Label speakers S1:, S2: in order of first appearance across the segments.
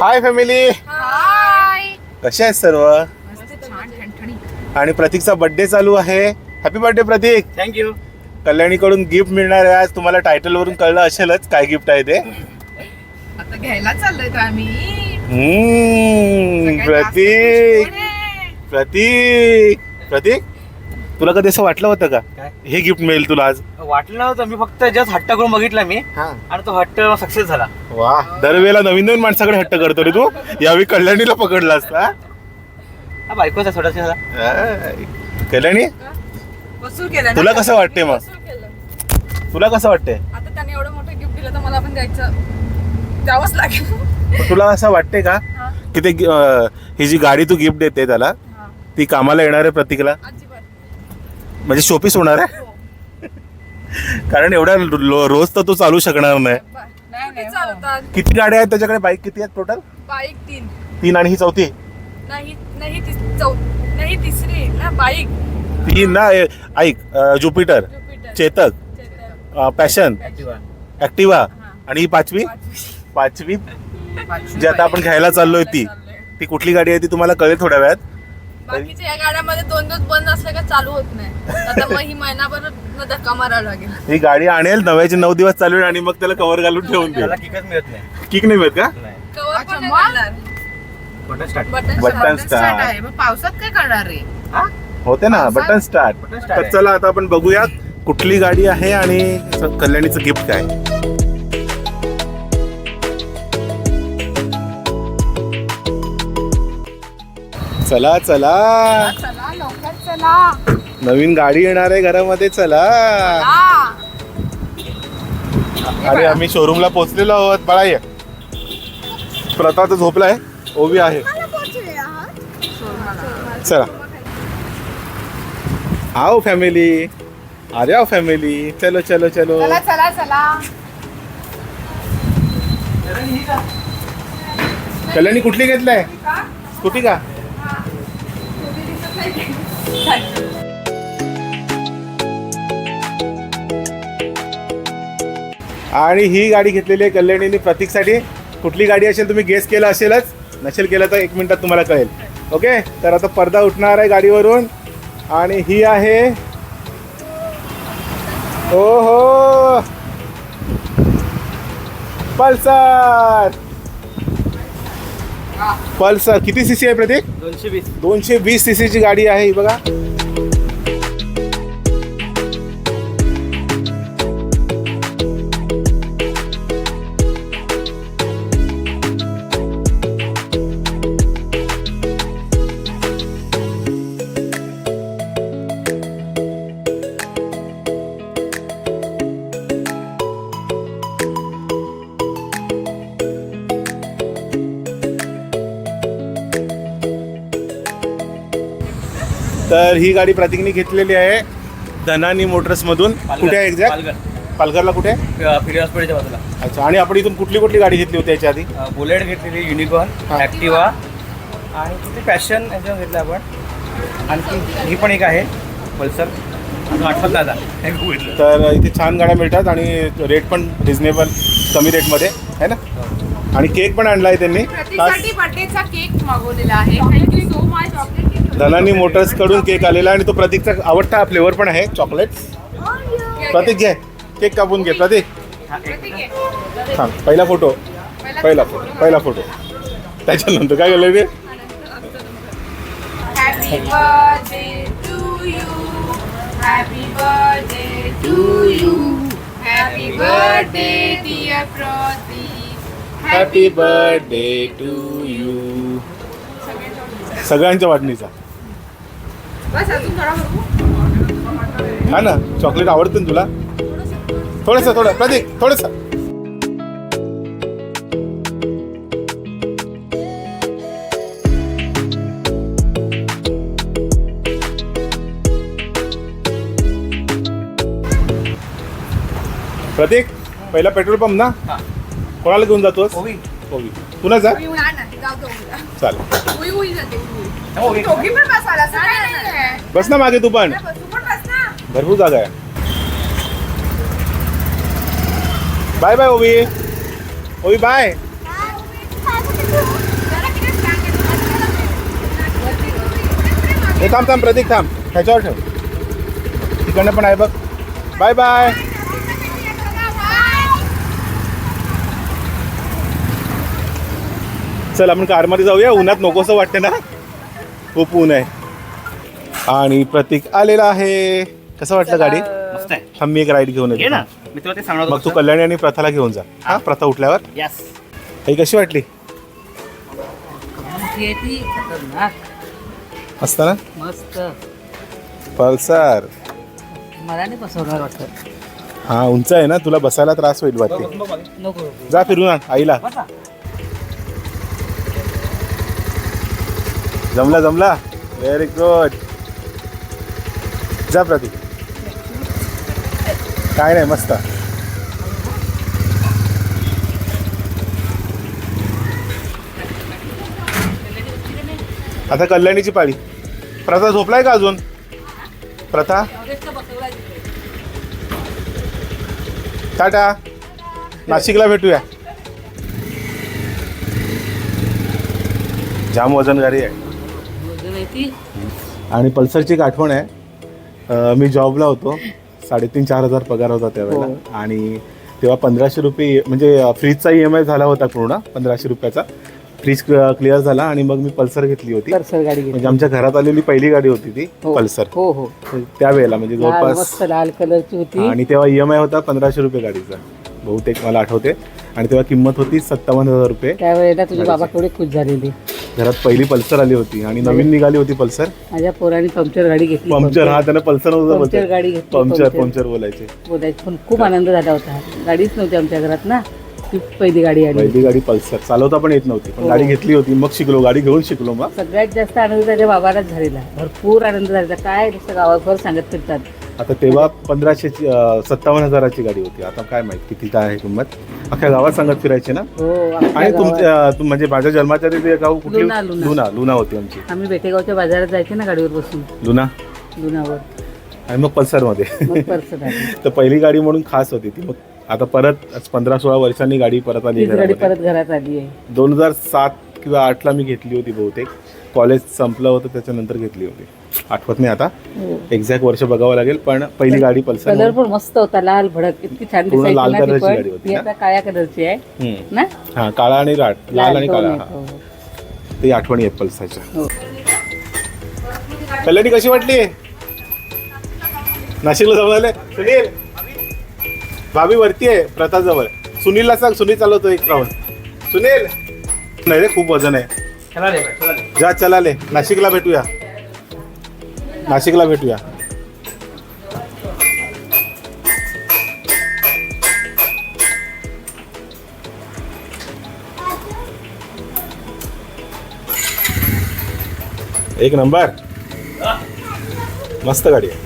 S1: Hi family
S2: हाय
S1: कसे आहेत सर्व?
S2: मस्त छान ठणठणीत.
S1: आणि प्रतीकचा बर्थडे चालू आहे. Happy birthday Prateek.
S3: Thank you
S1: कल्याणीकडून gift मिळणार आहे आज. तुम्हाला टायटल वरून कळलं असेलच काय गिफ्ट आहे ते.
S2: आता घ्यायला चाललोय तर आम्ही.
S1: हम्म, प्रतीक? प्रतीक. प्रतीक तुला कधी असं वाटलं होतं का?
S3: काय?
S1: हे गिफ्ट मिळेल तुला आज.
S3: वाटलं नव्हतं. मी फक्त जस्ट हट्ट करून बघितला मी. आणि तो हट्ट सक्सेस झाला.
S1: वा. दरवेळेला नवीन नवीन माणसाकडे हट्ट करतो रे तू. यावेळी कल्याणीला पकडला असता
S3: हा बायकोचा थोडासा.
S1: आय. कल्याणी?
S2: वसूल केलं ना?
S1: तुला कसं वाटते मग?
S2: वसूल केलं.
S1: तुला कसं वाटते
S2: आता त्याने एवढं मोठं गिफ्ट दिलं तर मला पण द्यायचं. द्यावंच लागेल.
S1: तुला असं वाटते का?
S2: हा,
S1: की ते अं, ही जी गाडी तू गिफ्ट देते त्याला
S2: हा.
S1: ती कामाला येणार आहे प्रतीकला?
S2: अजिबात
S1: म्हणजे शोपीस होणार आहे?
S2: हो.
S1: कारण एवढ्या रो- रोज तर तू चालू शकणार नाही.
S2: नाही नाही चालतात
S1: किती गाड्या आहेत त्याच्याकडे? बाईक किती आहेत टोटल
S2: बाईक तीन.
S1: तीन आणि ही चौथी?
S2: नाही नाही तिस- चौ नाही तिसरी ना बाईक.
S1: तीन ना ए, ऐक अं, Jupiter
S2: Jupiter
S1: Chetak
S2: Chetak,
S1: Passion
S3: Activa.
S1: Activa
S2: हा.
S1: आणि ही पाचवी?
S2: पाचवी.
S1: पाचवी. जी आता आपण घ्यायला चाललोय ती.
S2: चाललोय.
S1: ती कुठली गाडी आहे ती तुम्हाला कळेल थोड्या वेळात.
S2: बाकीच्या या गाड्यामध्ये दोन दिवस बंद असलं का चालू होत नाही. आता मग ही महिनाभर धक्का मारावा लागेल.
S1: ही गाडी आणेल नव्याचे नऊ दिवस चालवेल आणि मग त्याला कव्हर घालून ठेवून देईल.
S3: त्याला किकच मिळत नाही.
S1: किक नाही मिळत का?
S3: नाही.
S2: कवर पण नाही घालणार.
S3: Button start
S2: button
S1: button
S2: start.
S1: Start
S4: आहे. मग पावसात काय करणार रे
S1: होते ना बटन स्टार्ट
S3: बटन
S1: तर
S3: स्टार्ट
S1: चला आता आपण बघूया कुठली गाडी आहे आणि कल्याणीचं गिफ्ट काय. चला चला.
S2: चला लवकर चला.
S1: नवीन गाडी येणार आहे घरामध्ये चला.
S2: हा.
S1: अरे आम्ही शोरूमला पोहोचलेलो आहोत. बाळा ये. प्रथा तर झोपलाय ओवी आहे. चला. आओ फॅमिली अरे आओ फॅमिली चलो चलो चलो.
S2: चला चला चला.
S1: कल्याणी कुठली घेतलाय? स्कूटी का? आणि ही गाडी घेतलेली आहे कल्याणीने प्रतीकसाठी. कुठली गाडी असेल तुम्ही गेस केला असेलच. नसेल केलं तर एक मिनिटात तुम्हाला कळेल. ओके तर आता पडदा उठणार आहे गाडीवरून. आणि ही आहे. ओ हो पल्सर! पल्सर किती सीसी आहे प्रतीक?
S3: दोनशे वीस.
S1: दोनशे वीस सी ची गाडी आहे ही बघा. तर ही गाडी प्रतीकने घेतलेली आहे धनानी मोटर्स मधून. कुठे आहे एक्झॅक्ट?
S3: पालघर.
S1: पालघरला कुठे?
S3: हॉस्पिटलच्या बाजूला.
S1: अच्छा आणि आपण इथून कुठली कुठली गाडी घेतली होती याच्या आधी?
S3: अ, बुलेट घेतलेली युनिकॉर्न
S1: हा.
S3: ऍक्टिवा आणि किती पॅशन याच्यावर घेतलं आपण. आणखी ही पण एक आहे पल्सर. आठवत. हे बघितलं.
S1: तर इथे छान गाड्या मिळतात आणि रेट पण रिझनेबल कमी रेटमध्ये आहे ना? आणि केक पण आणला आहे त्यांनी.
S4: प्रतिसाठी बर्थडेचा केक मागवलेला आहे. Thank you so much chocolate
S1: Dhanani मोटर्सकडून cake आलेला आणि तो प्रतीकचा आवडता फ्लेवर पण आहे चॉकलेट प्रतीक घे केक कापून घे प्रतीक.
S3: हा,
S1: पहिला फोटो पहिला फोटो पहिला फोटो. त्याच्यानंतर काय केलं ते
S4: हॅपी बर्थडे टू यू
S1: सगळ्यांच्या वाटणीचा.
S4: बस अजून थोडा बघू.
S1: हा ना चॉकलेट आवडतं ना तुला? थोडंसं थोडं. प्रतीक थोडंसं. प्रतीक पहिला पेट्रोल पंप ना?
S3: हा.
S1: कोणाला घेऊन जातोस.
S3: ओवी
S1: तुला जा. चालेल.
S3: हो,
S4: पण
S1: बस ना मागे तू पण. भरपूर जागा आहे. बाय बाय ओबी ओवी बाय. हे थांब थांब प्रतीक थांब. ह्याच्यावर ठेव. तिकडनं पण आहे बघ. Bye bye. चल आपण कारमध्ये जाऊया. उन्हात नकोसं वाटते ना. खूप ऊन आहे. आणि प्रतीक आलेला आहे. कसं वाटलं गाडी?
S3: मस्त आहे.
S1: थांब मी एक राईड घेऊन
S3: घे
S1: येतो.
S3: ना मी तुला ते सांगणार
S1: मग तू कल्याणी आणि प्रथाला घेऊन जा. हा प्रथा उठल्यावर.
S3: यस
S1: ही कशी वाटली? मस्त ना?
S5: मस्त.
S1: पल्सर.
S5: मला नाही बसवणार वाटतं.
S1: हा उंच आहे ना. तुला बसायला त्रास होईल वाटते.
S5: नको.
S1: जा फिरून आण आईला. जमला जमला. व्हेरी गुड जा प्रतीक काय नाही मस्त. आता कल्याणीची पाळी. प्रथा झोपलाय का अजून? प्रथा? टाटा. नाशिकला भेटूया. जाम वजन गाडी आहे. आणि पल्सरची एक आठवण आहे. अं, मी जॉबला होतो. साडेतीन चार हजार पगार होता त्यावेळेला. आणि तेव्हा पंधराशे रुपये म्हणजे अं, फ्रीजचा ई एम आय झाला होता पूर्ण पंधराशे रुपयाचा. फ्रीज क्लिअर झाला आणि मग मी पल्सर घेतली होती.
S5: परसर गाडी घेतली.
S1: म्हणजे आमच्या घरात आलेली पहिली गाडी होती ती
S5: हो.
S1: पल्सर.
S5: हो हो.
S1: त्यावेळेला म्हणजे
S5: लाल
S1: जवळपास
S5: मस्त लाल कलरची होती.
S1: आणि तेव्हा ई एम आय होता पंधराशे रुपये गाडीचा. बहुतेक मला आठवते. आणि तेव्हा किंमत होती सत्तावन्न हजार रुपये.
S5: त्यावेळेला तुझे बाबा खुश झालेले.
S1: घरात पहिली पल्सर आली होती आणि नवीन निघाली होती पल्सर.
S5: माझ्या पोराने पंक्चर गाडी घेतली.
S1: पंक्चर हा त्यानं पल्सर नव्हतं
S5: पंक्चर गाडी घेतली
S1: पंक्चर
S5: पंक्चर.
S1: पंक्चर बोलायचे.
S5: बोलायचं. पण खूप आनंद झाला होता. गाडीच नव्हती आमच्या घरात ना. ती पहिली गाडी आली.
S1: पहिली गाडी पल्सर. चालवता पण येत नव्हती पण
S5: हो.
S1: गाडी घेतली होती. मग शिकलो गाडी घेऊन शिकलो मग.
S5: सगळ्यात जास्त आनंद त्याच्या बाबालाच झालेला. भरपूर आनंद झालेला. काय नुसतं गावाभर सांगत फिरतात.
S1: आता तेव्हा पंधराशे सत्तावन्न हजाराची गाडी होती. आता काय माहीत किती काय आहे किंमत. अख्ख्या गावात सांगत फिरायचे ना?
S5: हो
S1: आणि. तुमच्या तुम- म्हणजे माझ्या जन्माच्या आधी ते गाव कुठली
S5: लुना, लुना.
S1: लुना लुना होती आमची.
S5: आम्ही बेटेगावच्या बाजारात जायचे ना गाडीवर बसून.
S1: लुना?
S5: जुनावर
S1: आणि मग पल्सरमध्ये.
S5: मग
S1: तर पहिली गाडी म्हणून खास होती ती. मग आता परत पंधरा सोळा वर्षांनी गाडी परत आली
S5: तीच गाडी
S1: घरामध्ये.
S5: परत घरात आली आहे.
S1: दोन हजार सात किंवा आठला मी घेतली होती बहुतेक. कॉलेज संपलं होतं त्याच्यानंतर घेतली होती. आठवत नाही आता.
S5: हो.
S1: एक्झॅक्ट वर्ष बघावं लागेल पण पहिली गाडी पल्सर
S5: कलर पण मस्त होता लाल भडक. इतकी छान
S1: पूर्ण
S5: दिसायची
S1: लाल
S5: ना ती
S1: कलरची
S5: पण.
S1: गाडी होती ना?
S5: आता काळ्या कलरची आहे.
S1: हम्म.
S5: ना?
S1: हा काळा आणि राट लाल आणि काळा. हा
S5: हो.
S1: ते आठवणी आहेत पल्साच्या.
S5: हो.
S1: कल्याणी कशी वाटली? नाशिकला जाऊन आले? सुनील? भाभी वरती आहे प्रताजवळ सुनीलला सांग सुनील चालवतो एक राऊंड सुनील? नाही रे खूप वजन आहे.
S3: चला रे चला रे.
S1: जा चलाले नाशिकला भेटूया. नाशिकला भेटूया. एक नंबर. मस्त गाडी आहे.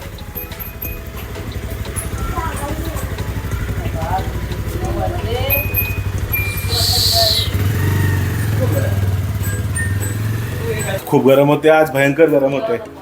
S1: खूप गरम होते आज भयंकर गरम होते.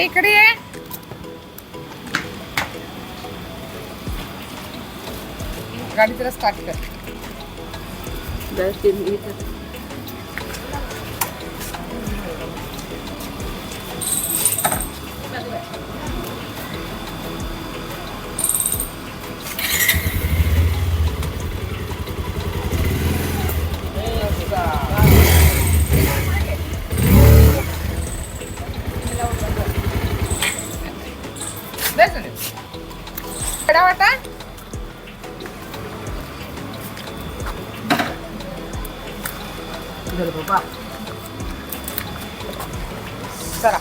S4: ये इकडे ये गाडी जरा स्टार्ट कर
S5: Thank you. इथं-
S4: वडा वाटा चला.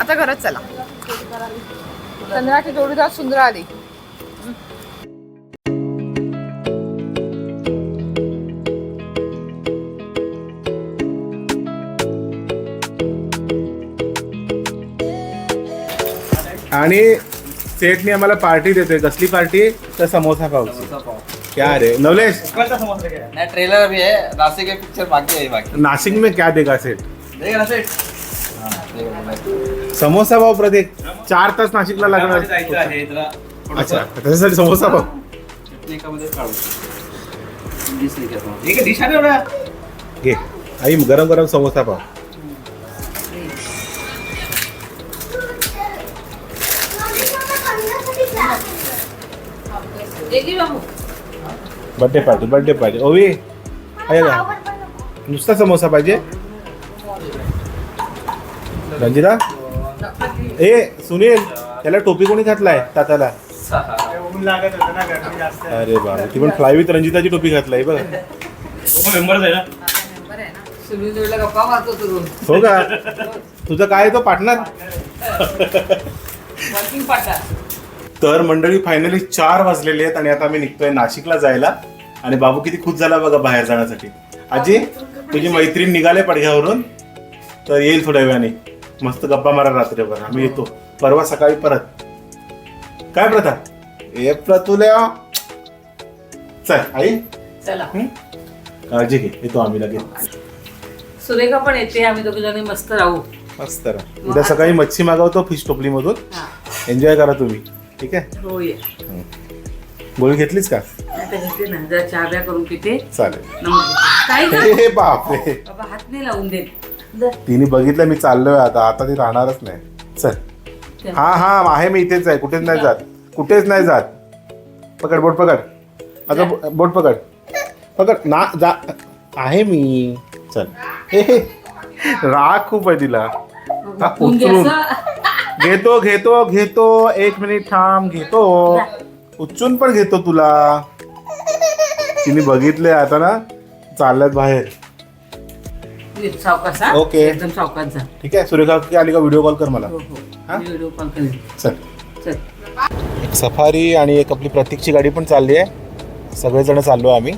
S4: आता घरात चला. चंद्राची जोडीदार सुंदर आली.
S1: आणि सेठने आम्हाला पार्टी देतोय. कसली पार्टी? तर समोसा पावची. क्या रे? नवलेश?
S6: नहीं ट्रेलर अभी है नासिक के पिक्चर बाकी है बाकी.
S1: नाशिक में क्या देगा सेठ?
S6: देगा ना हाँ।
S1: समोसा पाव प्रत्येक चार तास नाशिकला लागणार. अच्छा त्याच्यासाठी समोसा
S3: एवढा
S1: घे. आई गरम गरम samosa pav. Birthday party birthday party ओवी आहे नुसता समोसा पाहिजे? रंजिता? ए सुनील त्याला टोपी कोणी घातलाय ताताला. अरे बाबा ती पण फ्लाय विथ रंजिताची टोपी घातलाय बघ.
S3: मेंबरच आहे ना?
S5: सुनील जोडीला गप्पा मारतो तू
S1: हो का? तुझं काय आहे तो पार्टनर
S5: वर्किंग पार्टनर
S1: तर मंडळी फायनली चार वाजलेले आहेत आणि आता आम्ही निघतोय नाशिकला जायला. आणि बाबू किती खुश झाला बघा बाहेर जाण्यासाठी. आजी तुझी मैत्रीण निघाले पडघ्यावरून. तर येईल थोड्या वेळाने. मस्त गप्पा मारा रात्रीभर. आम्ही येतो. परवा सकाळी परत. काय प्रथा? ए प्रतुल्या. चल आई.
S5: चला.
S1: हं? काळजी घे. येतो आम्ही लगेच.
S5: सुरेखा पण येते. आम्ही दोघे जणी मस्त राहू.
S1: मस्त राहा. उद्या सकाळी मच्छी मागवतो फिश टोपली मधून
S5: हा.
S1: एन्जॉय करा तुम्ही. ठीक आहे?
S5: हो ये.
S1: गोळी घेतलीच का?
S5: आता घेते ना. जरा चहा ब्या करून पिते.
S1: चालेल.
S5: काय
S1: हे बापरे.
S5: बाबा हात नाही लावून देत. दर.
S1: तिने बघितलं मी चाललोय आता. आता ती राहणारच नाही. चल. हा हा आहे मी इथेच आहे. कुठेच नाही जात. कुठेच नाही जात. पकड बोट पकड. आता बो- बोट पकड. पकड. ना जा. आहे मी. चल. हे हे. राग खूप आहे तिला. हा,
S5: उचलून. असं.
S1: घेतो घेतो घेतो. एक मिनिट थांब घेतो. उचलून पण घेतो तुला. तिने बघितले आता ना. चालल्यात बाहेर.
S5: सावकाश हा?
S1: ओके.
S5: एकदम सावकाश जा
S1: ठीक आहे. सुरेखा की आली का? व्हिडिओ कॉल कर मला.
S5: हो हो.
S1: हा?
S5: मी व्हिडिओ कॉल करेन.
S1: चल.
S5: चल.
S1: एक सफारी आणि एक आपली प्रतीकची गाडी पण चालली आहे. सगळेजण चाललो आहे आम्ही.